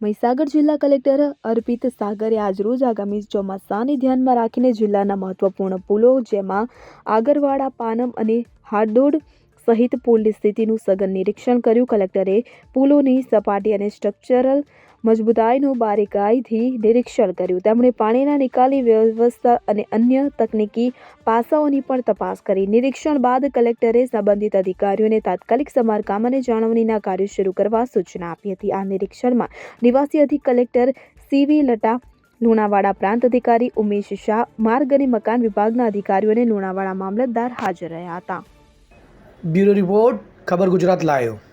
મહીસાગર જિલ્લા કલેક્ટર અર્પિત સાગરે આજરોજ આગામી ચોમાસાને ધ્યાનમાં રાખીને જિલ્લાના મહત્વપૂર્ણ પુલો જેમાં આગરવાડા, પાનમ અને હાડોડ સહિત પુલની સ્થિતિનું સઘન નિરીક્ષણ કર્યું. કલેક્ટરે પુલોની સપાટી અને સ્ટ્રક્ચરલ મજબૂતાઈનું બારીકાઈથી નિરીક્ષણ કર્યું. તેમણે પાણીના નિકાલની વ્યવસ્થા અને અન્ય તકનીકી પાસાઓની પણ તપાસ કરી. નિરીક્ષણ બાદ કલેક્ટરે સંબંધિત અધિકારીઓને તાત્કાલિક સમારકામ અને જાળવણીના કાર્યો શરૂ કરવા સૂચના આપી હતી. આ નિરીક્ષણમાં નિવાસી અધિક કલેક્ટર સીવી લટા, લુણાવાડા પ્રાંત અધિકારી ઉમેશ શાહ, માર્ગ અને મકાન વિભાગના અધિકારીઓ અને લુણાવાડા મામલતદાર હાજર રહ્યા હતા. બ્યુરો રિપોર્ટ, ખબર ગુજરાત લાયો